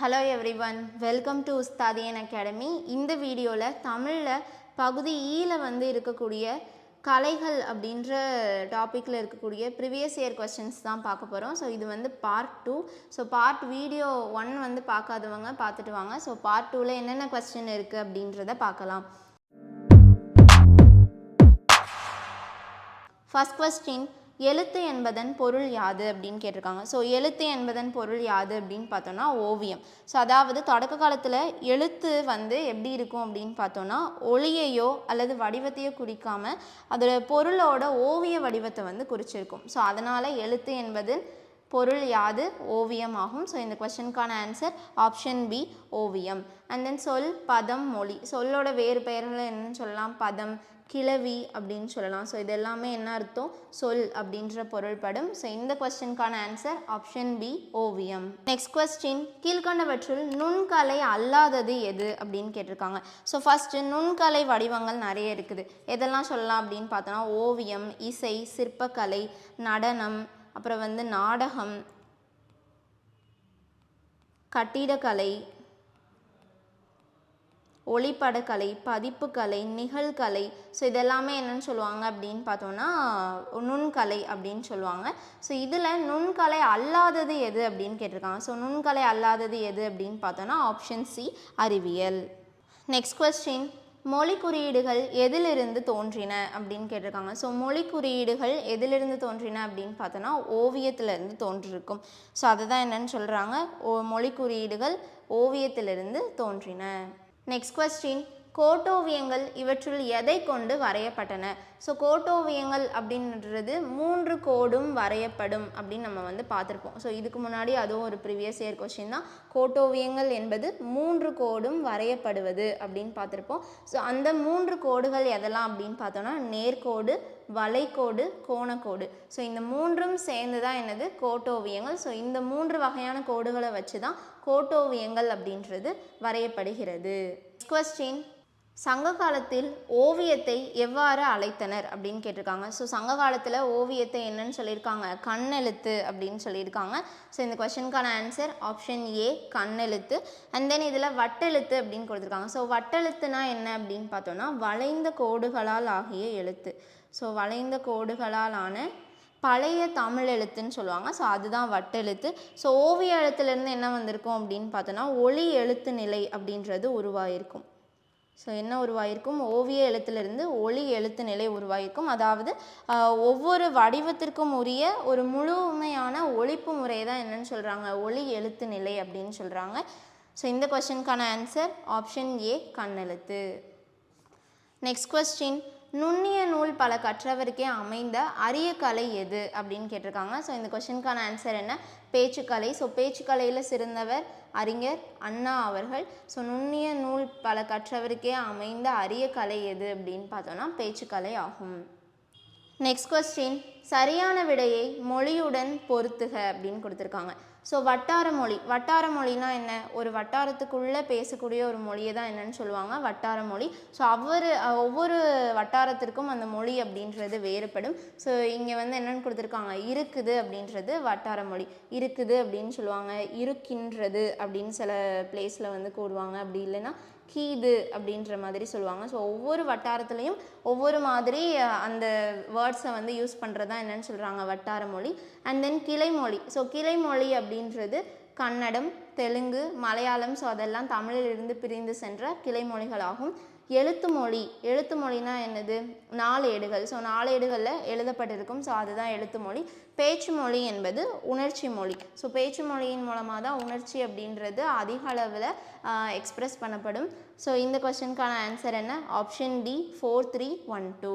Hello everyone welcome to Ustadian academy இந்த வீடியோவில் தமிழில் பகுதி e ஈல வந்து இருக்கக்கூடிய கலைகள் அப்படின்ற டாப்பிக்கில் இருக்கக்கூடிய ப்ரிவியஸ் இயர் கொஸ்டின்ஸ் தான் பார்க்க போகிறோம் ஸோ இது வந்து part two so part video one வந்து பார்க்காதவங்க பார்த்துட்டு வாங்க. ஸோ பார்ட் டூவில் என்னென்ன கொஸ்டின் இருக்குது அப்படின்றத பார்க்கலாம். ஃபஸ்ட் கொஸ்டின் எழுத்து என்பதன் பொருள் யாது அப்படின்னு கேட்டிருக்காங்க. ஸோ எழுத்து என்பதன் பொருள் யாது அப்படின்னு பார்த்தோன்னா ஓவியம். ஸோ அதாவது தொடக்க காலத்தில் எழுத்து வந்து எப்படி இருக்கும் அப்படின்னு பார்த்தோன்னா ஒளியையோ அல்லது வடிவத்தையோ குறிக்காம அதோட பொருளோட ஓவிய வடிவத்தை வந்து குறிச்சிருக்கும். ஸோ அதனால் எழுத்து என்பது பொருள் யாது ஓவியம் ஆகும். ஸோ இந்த கொஷனுக்கான ஆன்சர் ஆப்ஷன் பி ஓவியம். அண்ட் தென் சொல் பதம் மொழி. சொல்லோட வேறு பெயர்கள் என்னன்னு சொல்லலாம். பதம் கிளவி அப்படின்னு சொல்லலாம். ஸோ இது எல்லாமே என்ன அர்த்தம்? சொல் அப்படின்ற பொருள்படும். ஸோ இந்த கொஸ்டினுக்கான ஆன்சர் ஆப்ஷன் பி ஓவியம். நெக்ஸ்ட் கொஸ்டின் கீழ்கண்டவற்றுள் நுண்கலை அல்லாதது எது அப்படின்னு கேட்டிருக்காங்க. ஸோ ஃபஸ்ட்டு நுண்கலை வடிவங்கள் நிறைய இருக்குது. எதெல்லாம் சொல்லலாம் அப்படின்னு பார்த்தோன்னா ஓவியம் இசை சிற்பக்கலை நடனம் அப்புறம் வந்து நாடகம் கட்டிடக்கலை ஒளிப்படக்கலை பதிப்புக்கலை நிகழ்கலை. ஸோ இதெல்லாமே என்னென்னு சொல்லுவாங்க அப்படின்னு பார்த்தோன்னா நுண்கலை அப்படின்னு சொல்லுவாங்க. ஸோ இதில் நுண்கலை அல்லாதது எது அப்படின்னு கேட்டிருக்காங்க. ஸோ நுண்கலை அல்லாதது எது அப்படின்னு பார்த்தோன்னா ஆப்ஷன் சி அறிவியல். நெக்ஸ்ட் கொஸ்டின் மொழி குறியீடுகள் எதிலிருந்து தோன்றின அப்படின்னு கேட்டிருக்காங்க. ஸோ மொழி குறியீடுகள் எதிலிருந்து தோன்றின அப்படின்னு பார்த்தோன்னா ஓவியத்திலிருந்து தோன்றிருக்கும். ஸோ அதுதான் என்னன்னு சொல்கிறாங்க ஓ மொழி குறியீடுகள் ஓவியத்திலிருந்து தோன்றின. நெக்ஸ்ட் கொஸ்டின் கோட்டோவியங்கள் இவற்றுள் எதை கொண்டு வரையப்பட்டன? ஸோ கோட்டோவியங்கள் அப்படின்றது மூன்று கோடும் வரையப்படும் அப்படின்னு நம்ம வந்து பார்த்துருப்போம். ஸோ இதுக்கு முன்னாடி அதுவும் ஒரு ப்ரீவியஸ் இயர் கொஸ்டின் தான். கோட்டோவியங்கள் என்பது மூன்று கோடும் வரையப்படுவது அப்படின்னு பார்த்துருப்போம். ஸோ அந்த மூன்று கோடுகள் எதெல்லாம் அப்படின்னு பார்த்தோன்னா நேர்கோடு வளைகோடு கோணக்கோடு. ஸோ இந்த மூன்றும் சேர்ந்து தான் என்னது? கோட்டோவியங்கள். ஸோ இந்த மூன்று வகையான கோடுகளை வச்சு தான் கோட்டோவியங்கள் அப்படின்றது வரையப்படுகிறது. கொஸ்டின் சங்க காலத்தில் ஓவியத்தை எவ்வாறு அழைத்தனர் அப்படின்னு கேட்டிருக்காங்க. ஸோ சங்க காலத்தில் ஓவியத்தை என்னன்னு சொல்லியிருக்காங்க. கண்ணெழுத்து அப்படின்னு சொல்லியிருக்காங்க. ஸோ இந்த கொஸ்டினுக்கான ஆன்சர் ஆப்ஷன் ஏ கண்ணெழுத்து. அண்ட் தென் இதில் வட்டெழுத்து அப்படின்னு கொடுத்துருக்காங்க. ஸோ வட்டெழுத்துனா என்ன அப்படின்னு பார்த்தோன்னா வளைந்த கோடுகளால் ஆகிய எழுத்து. ஸோ வளைந்த கோடுகளால் ஆன பழைய தமிழ் எழுத்துன்னு சொல்லுவாங்க. ஸோ அதுதான் வட்டெழுத்து. ஸோ ஓவிய எழுத்துலேருந்து என்ன வந்திருக்கும் அப்படின்னு பார்த்தோன்னா ஒளி எழுத்து நிலை அப்படின்றது உருவாயிருக்கும். ஸோ என்ன உருவாயிருக்கும்? ஓவிய எழுத்திலிருந்து ஒளி எழுத்து நிலை உருவாயிருக்கும். அதாவது ஒவ்வொரு வடிவத்திற்கும் உரிய ஒரு முழுமையான ஒழிப்பு முறையை தான் என்னன்னு சொல்கிறாங்க ஒளி எழுத்து நிலை அப்படின்னு சொல்கிறாங்க ஸோ இந்த கொஸ்டினுக்கான ஆன்சர் ஆப்ஷன் ஏ கண்ணெழுத்து. நெக்ஸ்ட் கொஸ்டின் நுண்ணிய நூல் பல கற்றவருக்கே அமைந்த அரிய கலை எது அப்படின்னு கேட்டிருக்காங்க. ஸோ இந்த கொஷினுக்கான ஆன்சர் என்ன? பேச்சுக்கலை. ஸோ பேச்சுக்கலையில் சிறந்தவர் அறிஞர் அண்ணா அவர்கள். ஸோ நுண்ணிய நூல் பல கற்றவருக்கே அமைந்த அரிய கலை எது அப்படின்னு பார்த்தோன்னா பேச்சுக்கலை ஆகும். நெக்ஸ்ட் கொஸ்டின் சரியான விடையை மொழியுடன் பொருத்துக அப்படின்னு கொடுத்துருக்காங்க. ஸோ வட்டார மொழி. வட்டார மொழினா என்ன? ஒரு வட்டாரத்துக்குள்ளே பேசக்கூடிய ஒரு மொழியை தான் என்னன்னு சொல்லுவாங்க. வட்டார மொழி. ஸோ அவர் ஒவ்வொரு வட்டாரத்திற்கும் அந்த மொழி அப்படின்றது வேறுபடும். ஸோ இங்கே வந்து என்னென்னு கொடுத்துருக்காங்க? இருக்குது அப்படின்றது வட்டார மொழி. இருக்குது அப்படின்னு சொல்லுவாங்க. இருக்கின்றது அப்படின்னு சில பிளேஸில் வந்து கூடுவாங்க அப்படி இல்லைன்னா கீது அப்படின்ற மாதிரி சொல்லுவாங்க. ஸோ ஒவ்வொரு வட்டாரத்துலேயும் ஒவ்வொரு மாதிரி அந்த வேர்ட்ஸை வந்து யூஸ் பண்ணுறது தான் என்னென்னு சொல்கிறாங்க வட்டார மொழி. அண்ட் தென் கிளைமொழி ஸோ கிளைமொழி அப்படின்றது கன்னடம் தெலுங்கு மலையாளம். ஸோ அதெல்லாம் தமிழிலிருந்து பிரிந்து சென்ற கிளைமொழிகளாகும் எழுத்து மொழி. எழுத்து மொழினா என்னது? நாளேடுகள் ஸோ நாளேடுகளில் எழுதப்பட்டிருக்கும். ஸோ அதுதான் எழுத்து மொழி. பேச்சு மொழி என்பது உணர்ச்சி மொழி. ஸோ பேச்சு மொழியின் மூலமாக தான் உணர்ச்சி அப்படின்றது அதிக அளவில் எக்ஸ்ப்ரெஸ் பண்ணப்படும். ஸோ இந்த கொஸ்டினுக்கான ஆன்சர் என்ன? Option D four three one two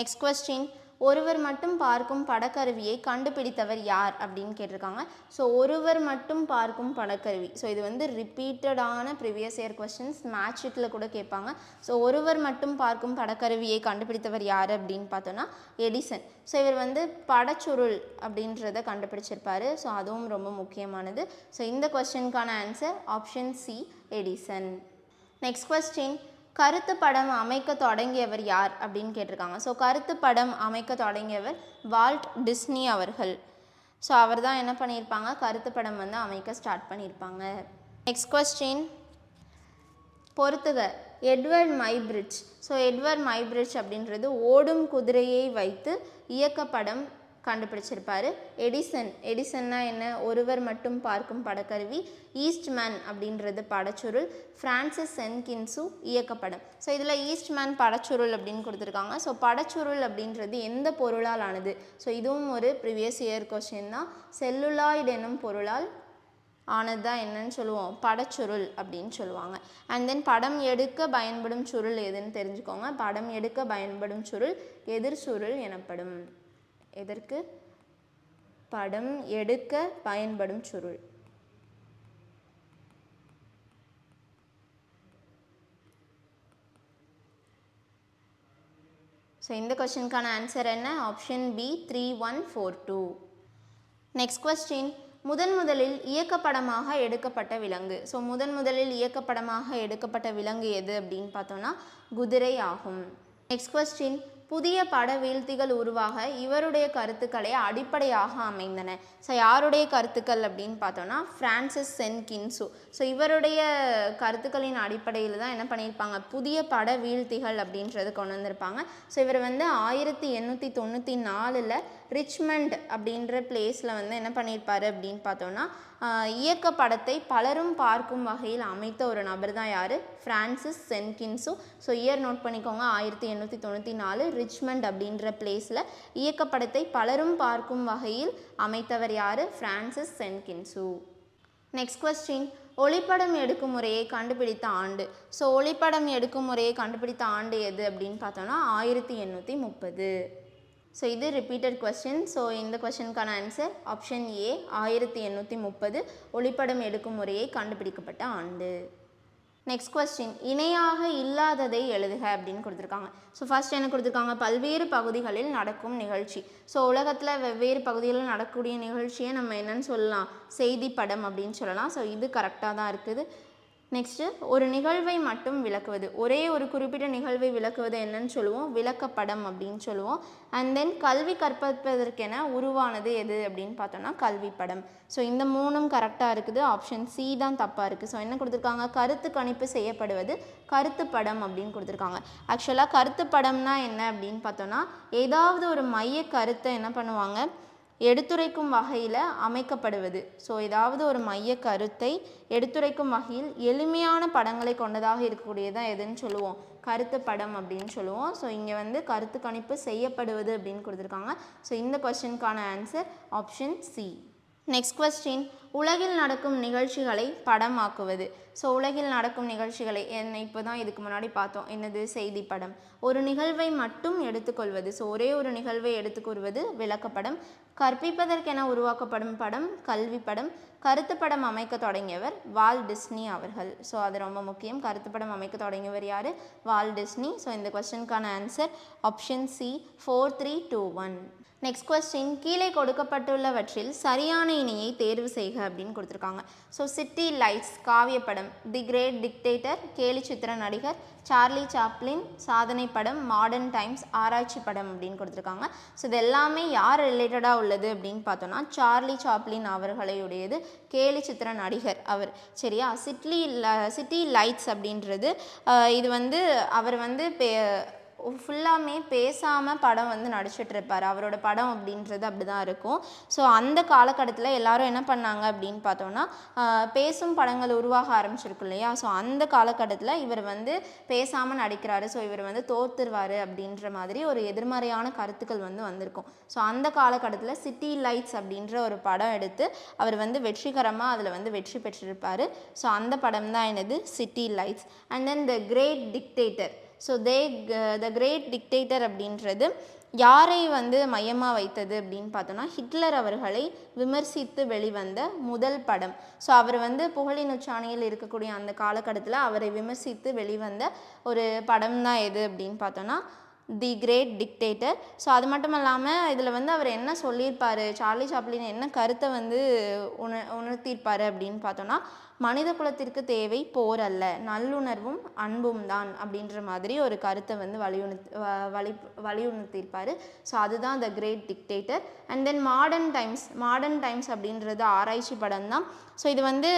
next question ஒருவர் மட்டும் பார்க்கும் படக்கருவியை கண்டுபிடித்தவர் யார் அப்படின்னு கேட்டிருக்காங்க. ஸோ ஒருவர் மட்டும் பார்க்கும் படக்கருவி. ஸோ இது வந்து ரிப்பீட்டடான ப்ரிவியஸ் இயர் கொஸ்டின்ஸ் ஷீட்டில் கூட கேட்பாங்க. ஸோ ஒருவர் மட்டும் பார்க்கும் படக்கருவியை கண்டுபிடித்தவர் யார் அப்படின்னு பார்த்தோன்னா எடிசன். ஸோ இவர் வந்து படச்சுருள் அப்படின்றத கண்டுபிடிச்சிருப்பார். ஸோ அதுவும் ரொம்ப முக்கியமானது. ஸோ இந்த கொஸ்டினுக்கான answer option C Edison. Next question கருத்து படம் அமைக்க தொடங்கியவர் யார் அப்படின்னு கேட்டிருக்காங்க. ஸோ கருத்து படம் அமைக்க தொடங்கியவர் வால்ட் டிஸ்னி அவர்கள். ஸோ அவர் தான் என்ன பண்ணியிருப்பாங்க? கருத்து படம் வந்து அமைக்க ஸ்டார்ட் பண்ணியிருப்பாங்க. நெக்ஸ்ட் கொஸ்டின் பொறுத்துக Edward Muybridge. So Edward Muybridge அப்படின்றது ஓடும் குதிரையை வைத்து இயக்கப்படம் கண்டுபிடிச்சிருப்பாரு. எடிசன் எடிசன்னா என்ன? ஒருவர் மட்டும் பார்க்கும் படக்கருவி ஈஸ்ட்மேன் அப்படின்றது படச்சுருள். ஃப்ரான்சிஸ் சென்கின்சு இயக்கப்படம். ஸோ இதில் ஈஸ்ட்மேன் படச்சுருள் அப்படின்னு கொடுத்துருக்காங்க. ஸோ படச்சுருள் அப்படின்றது எந்த பொருளால் ஆனது? ஸோ இதுவும் ஒரு ப்ரிவியஸ் இயர் கொஸ்டின் தான். செல்லுலாய்டு எனும் பொருளால் ஆனது தான் என்னன்னு சொல்லுவோம். படச்சுருள் அப்படின்னு சொல்லுவாங்க. அண்ட் தென் படம் எடுக்க பயன்படும் சுருள் எதுன்னு தெரிஞ்சுக்கோங்க. படம் எடுக்க பயன்படும் சுருள் எதிர் சுருள் எனப்படும். எதற்கு? படம் எடுக்க பயன்படும் சுருள். ஸோ இந்த கொஸ்டினுக்கான ஆன்சர் என்ன? Option B three one four two next question முதன் முதலில் இயக்கப்படமாக எடுக்கப்பட்ட விலங்கு. ஸோ முதன் முதலில் இயக்கப்படமாக எடுக்கப்பட்ட விலங்கு எது அப்படின்னு பார்த்தோம்னா குதிரை ஆகும். நெக்ஸ்ட் கொஸ்டின் புதிய பட வீழ்த்திகள் உருவாக இவருடைய கருத்துக்களை அடிப்படையாக அமைந்தன. ஸோ யாருடைய கருத்துக்கள் அப்படின்னு பார்த்தோன்னா ஃப்ரான்சிஸ் சென்கின்சு ஸோ இவருடைய கருத்துக்களின் அடிப்படையில் தான் என்ன பண்ணியிருப்பாங்க? புதிய பட வீழ்த்திகள் அப்படின்றது கொண்டு வந்திருப்பாங்க. ஸோ இவர் வந்து ஆயிரத்தி எண்ணூற்றி தொண்ணூற்றி நாலில் ரிச்மண்ட் அப்படின்ற பிளேஸில் வந்து என்ன பண்ணியிருப்பார் அப்படின்னு பார்த்தோன்னா இயக்க படத்தை பலரும் பார்க்கும் வகையில் அமைத்த ஒரு நபர் தான் யார்? Francis Jenkins so year note பண்ணிக்கோங்க. ஆயிரத்தி எண்ணூற்றி தொண்ணூற்றி நாலு ரிச்மண்ட் அப்படின்ற பிளேஸில் இயக்கப்படத்தை பலரும் பார்க்கும் வகையில் அமைத்தவர் யார்? ஃப்ரான்சிஸ் சென்கின்சு நெக்ஸ்ட் கொஸ்டின் ஒளிப்படம் எடுக்கும் முறையை கண்டுபிடித்த ஆண்டு. ஸோ ஒளிப்படம் எடுக்கும் முறையை கண்டுபிடித்த ஆண்டு எது அப்படின்னு பார்த்தோன்னா ஆயிரத்தி எண்ணூற்றி முப்பது. ஸோ இது ரிப்பீட்டட் கொஸ்டின் ஸோ இந்த கொஸ்டினுக்கான ஆன்சர் ஆப்ஷன் ஏ ஆயிரத்தி எண்ணூற்றி முப்பது ஒளிப்படம் எடுக்கும் முறையை கண்டுபிடிக்கப்பட்ட ஆண்டு. நெக்ஸ்ட் கொஸ்டின் இணையாக இல்லாததை எழுதுக அப்படின்னு கொடுத்துருக்காங்க. ஸோ ஃபஸ்ட் என்ன கொடுத்துருக்காங்க? பல்வேறு பகுதிகளில் நடக்கும் நிகழ்ச்சி. ஸோ உலகத்தில் வெவ்வேறு பகுதிகளில் நடக்கக்கூடிய நிகழ்ச்சியை நம்ம என்னன்னு சொல்லலாம்? செய்தி படம் அப்படின்னு சொல்லலாம். ஸோ இது கரெக்டாக தான் இருக்குது. நெக்ஸ்ட்டு ஒரு நிகழ்வை மட்டும் விளக்குவது. ஒரே ஒரு குறிப்பிட்ட நிகழ்வை விளக்குவது என்னன்னு சொல்லுவோம். விளக்கப்படம் அப்படின்னு சொல்லுவோம். அண்ட் தென் கல்வி கற்பதற்கென உருவானது எது அப்படின்னு பார்த்தோம்னா கல்வி படம் ஸோ இந்த மூணும் கரெக்டாக இருக்குது. ஆப்ஷன் சி தான் தப்பாக இருக்குது ஸோ என்ன கொடுத்துருக்காங்க? கருத்து கணிப்பு செய்யப்படுவது கருத்து படம் அப்படின்னு கொடுத்துருக்காங்க. ஆக்சுவலாக கருத்து படம்னா என்ன அப்படின்னு பார்த்தோம்னா ஏதாவது ஒரு மைய கருத்தை என்ன பண்ணுவாங்க? எடுத்துரைக்கும் வகையில் அமைக்கப்படுவது. ஸோ ஏதாவது ஒரு மைய கருத்தை எடுத்துரைக்கும் வகையில் எளிமையான படங்களை கொண்டதாக இருக்கக்கூடியதான் எதுன்னு சொல்லுவோம். கருத்து படம் அப்படின்னு சொல்லுவோம். ஸோ இங்கே வந்து கருத்து கணிப்பு செய்யப்படுவது அப்படின்னு கொடுத்துருக்காங்க. ஸோ இந்த கொஸ்டினுக்கான answer option C next question உலகில் நடக்கும் நிகழ்ச்சிகளை படமாக்குவது. ஸோ உலகில் நடக்கும் நிகழ்ச்சிகளை என்ன இப்போ தான் இதுக்கு முன்னாடி பார்த்தோம். என்னது? செய்தி படம் ஒரு நிகழ்வை மட்டும் எடுத்துக்கொள்வது. ஸோ ஒரே ஒரு நிகழ்வை எடுத்துக்கொள்வது விளக்கப்படம். கற்பிப்பதற்கென உருவாக்கப்படும் படம் கல்வி படம் கருத்து படம் அமைக்க தொடங்கியவர் வால் டிஸ்னி அவர்கள். ஸோ அது ரொம்ப முக்கியம். கருத்து படம் அமைக்க தொடங்கியவர் யார்? வால் டிஸ்னி. ஸோ இந்த கொஸ்டினுக்கான answer option C four three two one next question கீழே கொடுக்கப்பட்டுள்ளவற்றில் சரியான இணையை தேர்வு செய்க. அப்படின்னு கொடுத்துருக்காங்க. ஸோ சிட்டி லைட்ஸ் காவியப்படம் தி கிரேட் டிக்டேட்டர் கேலி சித்திர நடிகர் சார்லி சாப்ளின் சாதனை படம் மாடர்ன் டைம்ஸ் ஆராய்ச்சி படம் அப்படின்னு கொடுத்துருக்காங்க. ஸோ இது எல்லாமே யார் ரிலேட்டடாக உள்ளது அப்படின்னு பார்த்தோன்னா சார்லி சாப்ளின் அவர்களையுடையது கேலி சித்திர நடிகர் அவர். சரியா? சிட்லி சிட்டி லைட்ஸ் அப்படின்றது இது வந்து அவர் வந்து பே ஃபுல்லாமே பேசாமல் படம் வந்து நடிச்சிட்டு இருப்பார் அவரோட படம் அப்படின்றது அப்படி தான் இருக்கும். ஸோ அந்த காலகட்டத்தில் எல்லாரும் என்ன பண்ணாங்க அப்படின்னு பார்த்தோன்னா பேசும் படங்கள் உருவாக ஆரம்பிச்சிருக்கு இல்லையா? ஸோ அந்த காலகட்டத்தில் இவர் வந்து பேசாமல் நடிக்கிறாரு. ஸோ இவர் வந்து தோத்துருவார் அப்படின்ற மாதிரி ஒரு எதிர்மறையான கருத்துக்கள் வந்து வந்திருக்கும். ஸோ அந்த காலகட்டத்தில் சிட்டி லைட்ஸ் அப்படின்ற ஒரு படம் எடுத்து அவர் வந்து வெற்றிகரமாக அதில் வந்து வெற்றி பெற்றிருப்பார். ஸோ அந்த படம் தான் என்னது? City Lights and then the Great Dictator so they the Great Dictator அப்படின்றது யாரை வந்து மையமாக வைத்தது அப்படின்னு பார்த்தோன்னா ஹிட்லர் அவர்களை விமர்சித்து வெளிவந்த முதல் படம். ஸோ அவர் வந்து புகழின் உச்சாணியில் இருக்கக்கூடிய அந்த காலகட்டத்தில் அவரை விமர்சித்து வெளிவந்த ஒரு படம் தான் எது அப்படின்னு பார்த்தோன்னா தி கிரேட் டிக்டேட்டர். ஸோ அது மட்டும் இல்லாமல் இதில் வந்து அவர் என்ன சொல்லியிருப்பார் சார்லி சாப்ளின் என்ன கருத்தை வந்து உண உணர்த்தியிருப்பார் அப்படின்னு பார்த்தோன்னா மனித குலத்திற்கு தேவை போர் அல்ல நல்லுணர்வும் அன்பும் தான் அப்படின்ற மாதிரி ஒரு கருத்தை வந்து வலியுணு வ- வலி வலியுறுத்தியிருப்பார் ஸோ அதுதான் the Great Dictator. And then Modern Times Modern Times அப்படின்றது ஆராய்ச்சி படம் தான். ஸோ இது வந்து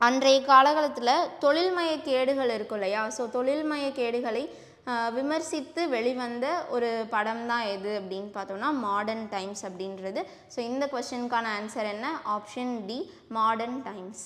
அன்றைய காலகட்டத்தில் தொழில்மய கேடுகள் இருக்கும் இல்லையா? ஸோ தொழில்மய கேடுகளை விமர்சித்து வெளிவந்த ஒரு படம் தான் எது அப்படின்னு பார்த்தோம்னா மாடர்ன் டைம்ஸ் அப்படின்றது. ஸோ இந்த கொஸ்டினுக்கான ஆன்சர் என்ன? Option D Modern Times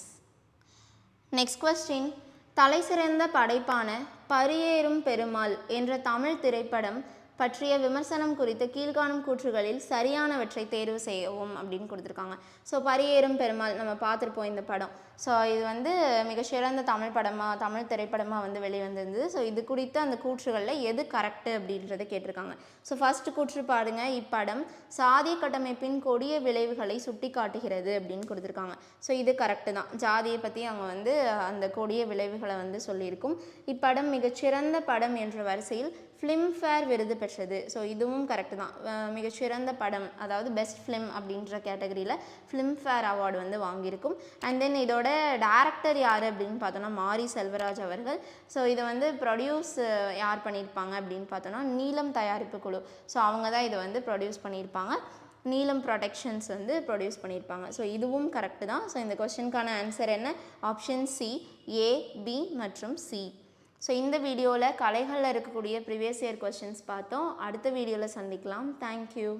next question தலைசிறந்த படைப்பான பரியேறும் பெருமாள் என்ற தமிழ் திரைப்படம் பற்றிய விமர்சனம் குறித்த கீழ்காணும் கூற்றுகளில் சரியானவற்றை தேர்வு செய்யவும் அப்படின்னு கொடுத்துருக்காங்க. ஸோ பரியேறும் பெருமாள் நம்ம பார்த்துருப்போம் இந்த படம். ஸோ இது வந்து மிக சிறந்த தமிழ் படமாக தமிழ் திரைப்படமாக வந்து வெளிவந்திருந்தது. ஸோ இது குறித்த அந்த கூற்றுகளில் எது கரெக்டு அப்படின்றத கேட்டிருக்காங்க. ஸோ ஃபர்ஸ்ட் கூற்று பாருங்க. இப்படம் சாதிய கட்டமைப்பின் கொடிய விளைவுகளை சுட்டி காட்டுகிறது அப்படின்னு கொடுத்துருக்காங்க. ஸோ இது கரெக்டு தான். ஜாதியை பற்றி அவங்க வந்து அந்த கொடிய விளைவுகளை வந்து சொல்லியிருக்கும். இப்படம் மிகச்சிறந்த படம் என்ற வரிசையில் ஃபிலிம்ஃபேர் விருது பெற்றது. ஸோ இதுவும் கரெக்டு தான். மிகச்சிறந்த படம். அதாவது பெஸ்ட் ஃபிலிம் அப்படின்ற கேட்டகரியில் ஃபிலிம்ஃபேர் அவார்டு வந்து வாங்கியிருக்கும். அண்ட் தென் இதோட டேரக்டர் யார் அப்படின்னு பார்த்தோன்னா மாரி செல்வராஜ் அவர்கள். ஸோ இதை வந்து ப்ரொடியூஸ் யார் பண்ணியிருப்பாங்க அப்படின்னு பார்த்தோன்னா நீலம் தயாரிப்பு குழு. ஸோ அவங்க தான் இதை வந்து ப்ரொடியூஸ் பண்ணியிருப்பாங்க. நீலம் ப்ரொடெக்ஷன்ஸ் வந்து ப்ரொடியூஸ் பண்ணியிருப்பாங்க. ஸோ இதுவும் கரெக்டு தான். ஸோ இந்த கொஸ்டினுக்கான ஆன்சர் என்ன? ஆப்ஷன் சி ஏ பி மற்றும் சி ஸோ இந்த வீடியோவில் கலைகளில் இருக்கக்கூடிய ப்ரிவியஸ் இயர் கொஸ்டின்ஸ் பார்த்தோம். அடுத்த வீடியோவில் சந்திக்கலாம். தேங்க்யூ